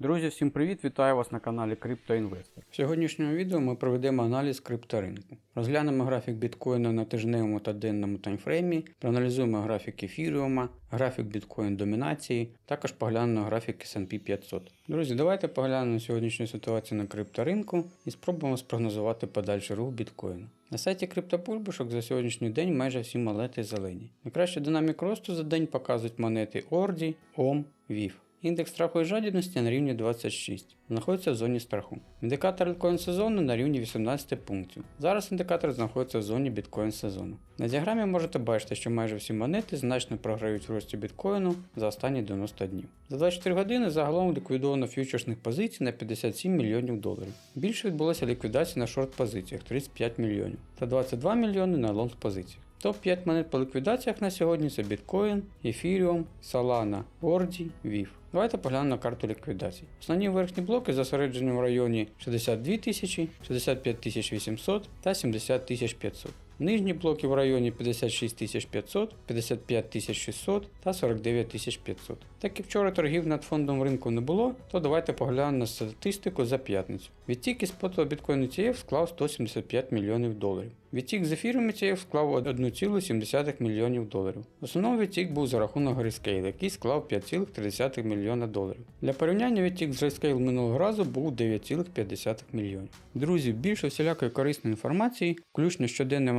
Друзі, всім привіт! Вітаю вас на каналі CryptoInvestor. В сьогоднішньому відео ми проведемо аналіз крипторинку. Розглянемо графік біткоїна на тижневому та денному таймфреймі, проаналізуємо графік ефіріума, графік біткоін домінації, також поглянемо графік S&P 500. Друзі, давайте поглянемо сьогоднішню ситуацію на крипторинку і спробуємо спрогнозувати подальший рух біткоїна. На сайті CryptoPulbушок за сьогоднішній день майже всі монети зелені. Найкращий динамік росту за день показують монети Ordi, OM, VIF. Індекс страху і жадібності на рівні 26, знаходиться в зоні страху. Індикатор біткоін сезону на рівні 18 пунктів. Зараз індикатор знаходиться в зоні біткоін сезону. На діаграмі можете бачити, що майже всі монети значно програють в рості біткоїну за останні 90 днів. За 24 години загалом ліквідовано фьючерсних позицій на 57 мільйонів доларів. Більше відбулося ліквідацій на шорт позиціях 35 мільйонів та 22 мільйони на лонг позиціях. Топ-5 монет по ліквідаціях на сьогодні це біткоін, ефіріум, Solana, Орді, VIF. Давайте поглянемо на карту ліквідацій. Основні верхні блоки зосереджені в районі 62 тисячі, 65 800 та 70 500. Нижні блоки в районі 56 500, 55 600 та 49 500. Так як вчора торгів над фондом ринку не було, то давайте поглянемо на статистику за п'ятницю. Відтік із споту біткоін ETF склав 175 мільйонів доларів. Відтік з ефіром ETF склав 1,7 мільйонів доларів. В основному відтік був за рахунок Grayscale, який склав 5,3 мільйона доларів. Для порівняння відтік з Grayscale минулого разу був 9,5 мільйонів. Друзі, більше всілякої корисної інформації, включно щоденним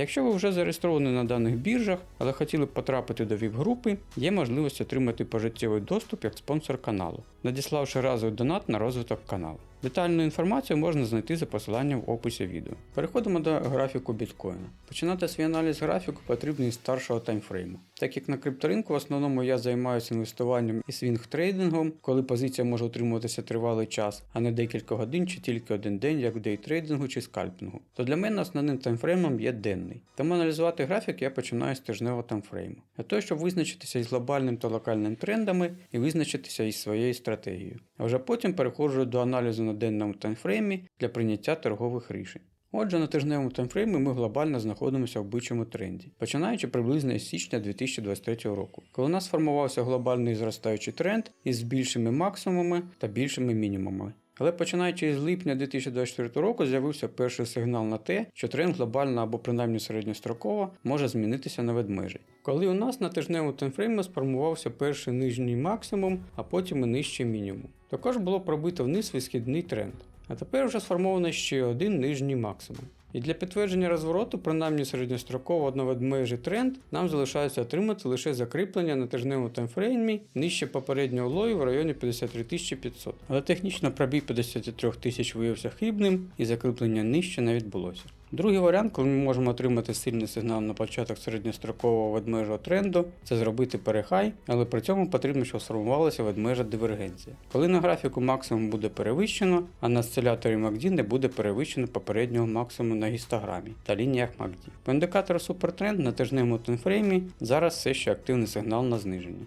Якщо ви вже зареєстровані на даних біржах, але хотіли б потрапити до ВІП-групи, є можливість отримати пожиттєвий доступ як спонсор каналу, надіславши разовий донат на розвиток каналу. Детальну інформацію можна знайти за посиланням в описі відео. Переходимо до графіку біткоїна. Починати свій аналіз графіку потрібно із старшого таймфрейму. Так як на крипторинку в основному я займаюся інвестуванням і свінг-трейдингом, коли позиція може утримуватися тривалий час, а не декілька годин чи тільки один день, як в дейтрейдингу чи скальпінгу, то для мене основним таймфреймом є денний. Тому аналізувати графік я починаю з тижневого таймфрейму. Для того, щоб визначитися із глобальним та локальним трендами і визначитися із своєю стратегією. А вже потім переходжу до аналізу на денному таймфреймі для прийняття торгових рішень. Отже, на тижневому таймфреймі ми глобально знаходимося в бичому тренді, починаючи приблизно з січня 2023 року, коли у нас сформувався глобальний зростаючий тренд із більшими максимумами та більшими мінімумами. Але починаючи з липня 2024 року з'явився перший сигнал на те, що тренд глобально або принаймні середньостроково може змінитися на ведмежий. Коли у нас на тижневому таймфреймі сформувався перший нижній максимум, а потім і нижчий мінімум. Також було пробито вниз висхідний тренд. А тепер вже сформовано ще один нижній максимум. І для підтвердження розвороту, принаймні середньостроково одноведмежий тренд, нам залишається отримати лише закріплення на тижневому таймфреймі нижче попереднього лою в районі 53 500. Але технічно пробій 53 тисяч виявився хибним і закріплення нижче не відбулося. Другий варіант, коли ми можемо отримати сильний сигнал на початок середньострокового ведмежого тренду, це зробити перехай, але при цьому потрібно, щоб сформувалася ведмежа дивергенція. Коли на графіку максимум буде перевищено, а на осциляторі MACD не буде перевищено попереднього максимуму на гістограмі та лініях MACD. По індикатору супертренд на тижневому таймфреймі зараз все ще активний сигнал на зниження.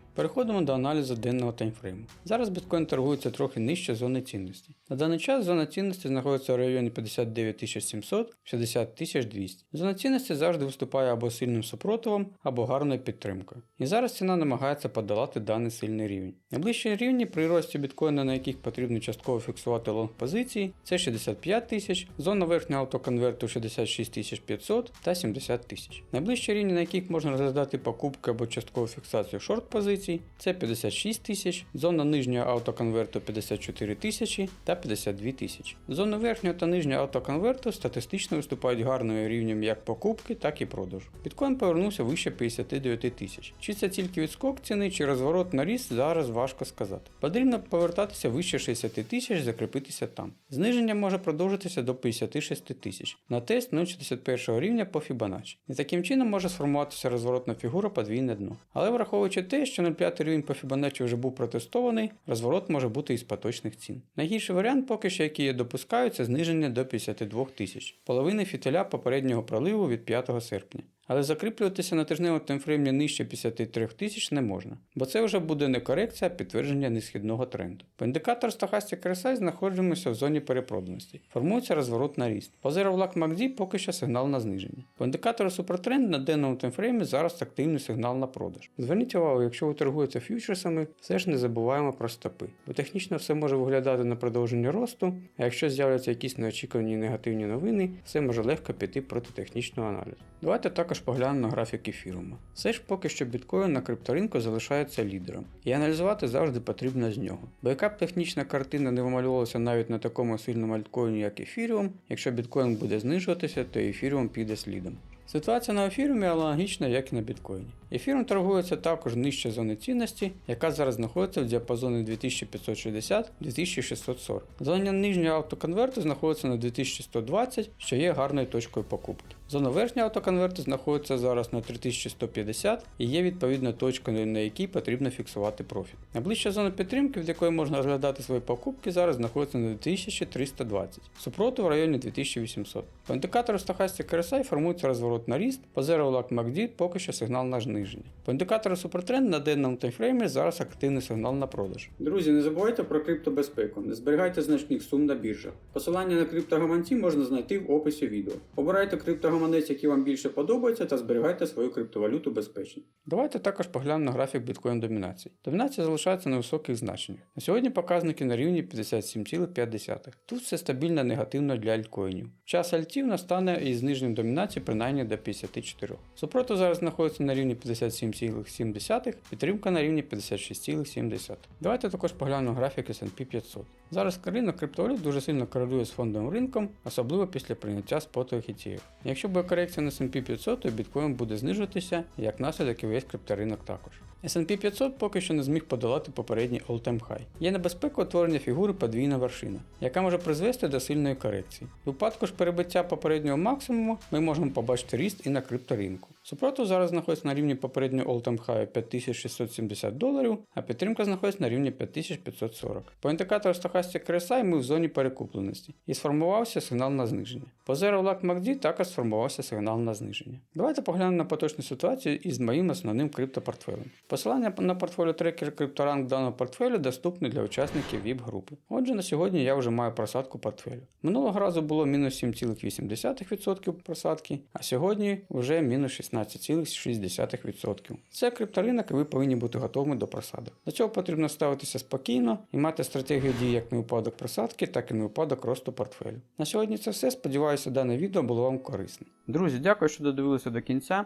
Переходимо до аналізу денного таймфрейму. Зараз біткоін торгується трохи нижче зони цінності. На даний час зона цінності знаходиться в районі 59 700 60 200. Зона цінності завжди виступає або сильним супротивом, або гарною підтримкою. І зараз ціна намагається подолати даний сильний рівень. Найближчі рівні при рості біткоїна, на яких потрібно частково фіксувати лонг позиції, це 65 тисяч, зона верхнього автоконверту 66 500 та 70 тисяч. Найближчі рівні, на яких можна розглядати покупки або часткову фіксацію шорт позицій, позицій це 56 тисяч, зона нижнього автоконверту 54 тисячі та 52 тисячі. Зона верхнього та нижнього автоконверту статистично виступають гарним рівнем як покупки, так і продажу. Біткоін повернувся вище 59 тисяч. Чи це тільки відскок ціни, чи розворот на ріст, зараз важко сказати. Потрібно повертатися вище 60 тисяч, закріпитися там. Зниження може продовжитися до 56 тисяч на тест 0,61 рівня по Fibonacci. І таким чином може сформуватися розворотна фігура подвійне дно. Але враховуючи те, що 0,5 рівень по Fibonacci вже був протестований, розворот може бути із поточних цін. Найгірший варіант поки що, який я допускаю, це зниження до 52 тисяч, половини фітиля попереднього проливу від 5 серпня. Але закріплюватися на тижневому таймфреймі нижче 53 тисяч не можна, бо це вже буде не корекція, а підтвердження несхідного тренду. По індикатору Stochastic RSI знаходимося в зоні перепроданості. Формується розворот на ріст. По Zero Black MACD поки що сигнал на зниження. По індикатору Supertrend на денному таймфреймі зараз активний сигнал на продаж. Зверніть увагу, якщо ви торгуєте фьючерсами, все ж не забуваємо про стопи. Бо технічно все може виглядати на продовження росту, а якщо з'являться якісь неочікувані негативні новини, все може легко піти проти технічного аналізу. Давайте також поглянемо на графік ефірума. Все ж поки що біткоін на крипторинку залишається лідером, і аналізувати завжди потрібно з нього. Бо яка б технічна картина не вималювалася навіть на такому сильному альткоїні, як ефіріум, якщо біткоін буде знижуватися, то ефіріум піде слідом. Ситуація на ефірумі аналогічна, як і на біткоїні. Ефірум торгується також нижче зони цінності, яка зараз знаходиться в діапазоні 2560-2640. Зона нижнього автоконверту знаходиться на 2120, що є гарною точкою покупки. Зона верхнього автоконверту знаходиться зараз на 3150 і є відповідна точка, на якій потрібно фіксувати профіт. Найближча зона підтримки, від якої можна розглядати свої покупки, зараз знаходиться на 2320, супротив в районі 2800. По індикатору Stochastic RSI формується розворот на ріст, по Zero Lag MACD поки що сигнал на зниження. По індикатору Supertrend на денному таймфреймі зараз активний сигнал на продаж. Друзі, не забувайте про криптобезпеку, не зберігайте значних сум на біржах. Посилання на криптогаманці можна знайти в описі відео. Обирайте криптогаманець, який вам більше подобається, та зберігайте свою криптовалюту безпечно. Давайте також поглянемо на графік біткоін домінації. Домінація залишається на високих значеннях. На сьогодні показники на рівні 57,5. Тут все стабільно негативно для альткоїнів. Час альтів настане із зниженням домінації принаймні до 54. Супротив зараз знаходиться на рівні 57,7, підтримка на рівні 56,7. Давайте також поглянемо графік S&P 500. Зараз ринок криптовалют дуже сильно корелює з фондовим ринком, особливо після прийняття спотових ETF. Якщо буде корекція на S&P 500, то біткоін буде знижуватися, як наслідок і весь крипторинок також. S&P 500 поки що не зміг подолати попередній all-time high. Є небезпека утворення фігури подвійна вершина, яка може призвести до сильної корекції. У випадку ж перебиття попереднього максимуму ми можемо побачити ріст і на крипторинку. Супротив зараз знаходиться на рівні попереднього all-time high 5670 доларів, а підтримка знаходиться на рівні 5540. По індикатору Stochastic RSI ми в зоні перекупленості і сформувався сигнал на зниження. По Zero Lag MACD також сформувався сигнал на зниження. Давайте поглянемо на поточну ситуацію із моїм основним криптопортфелем. Посилання на портфоліо трекер CryptoRank даного портфелю доступне для учасників VIP-групи. Отже, на сьогодні я вже маю просадку портфелю. Минулого разу було мінус 7,8% просадки, а сьогодні вже мінус 16,6%. Це крипторинок і ви повинні бути готовими до просадок. До цього потрібно ставитися спокійно і мати стратегію дій як на випадок просадки, так і на випадок росту портфелю. На сьогодні це все. Сподіваюся, дане відео було вам корисне. Друзі, дякую, що додивилися до кінця.